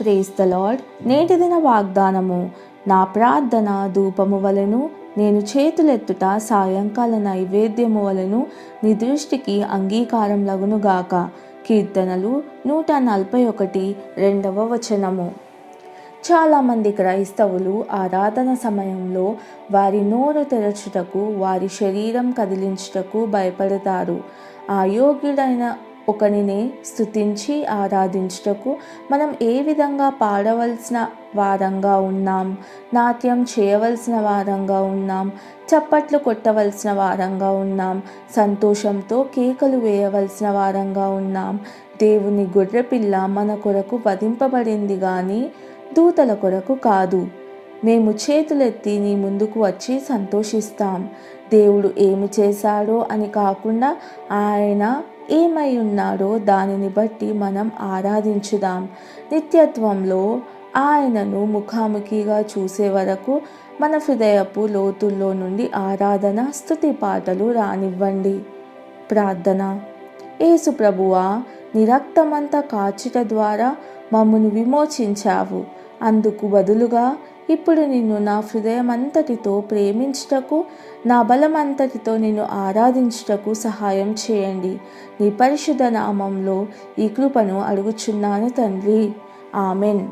Praise the lord నేటి దిన వాగ్దానము నా ప్రార్థన ధూపము వలెను నేను చేతులెత్తుట సాయంకాల నైవేద్యము వలను నీ దృష్టికి అంగీకారం లగునుగాక. కీర్తనలు నూట నలభై ఒకటి రెండవ వచనము. చాలామంది క్రైస్తవులు ఆరాధన సమయంలో వారి నోరు తెరచుటకు వారి శరీరం కదిలించుటకు భయపడతారు. అయోగ్యుడైన ఒకనినే స్థుతించి ఆరాధించుటకు మనం ఏ విధంగా పాడవలసిన వారంగా ఉన్నాం? నాట్యం చేయవలసిన వారంగా ఉన్నాం? చప్పట్లు కొట్టవలసిన వారంగా ఉన్నాం? సంతోషంతో కేకలు వేయవలసిన వారంగా ఉన్నాం? దేవుని గొర్రెపిల్ల మన కొరకు వధింపబడింది కానీ దూతల కొరకు కాదు. మేము చేతులెత్తి నీ ముందుకు వచ్చి సంతోషిస్తాం. దేవుడు ఏమి చేశాడో అని కాకుండా ఆయన ఏమై ఉన్నాడో దానిని బట్టి మనం ఆరాధించుదాం. నిత్యత్వంలో ఆయనను ముఖాముఖిగా చూసే వరకు మన హృదయపు లోతుల్లో నుండి ఆరాధన స్తుతి పాటలు రానివ్వండి. ప్రార్థన. యేసు ప్రభువా నిరక్తమంతా కాచుట ద్వారా మమ్మను విమోచించావు. అందుకు బదులుగా ఇప్పుడు నిన్ను నా హృదయమంతటితో ప్రేమించుటకు నా బలమంతటితో నిన్ను ఆరాధించుటకు సహాయం చేయండి. నీ పరిశుద్ధ నామంలో ఈ కృపను అడుగుచున్నాను తండ్రి. ఆమెన్.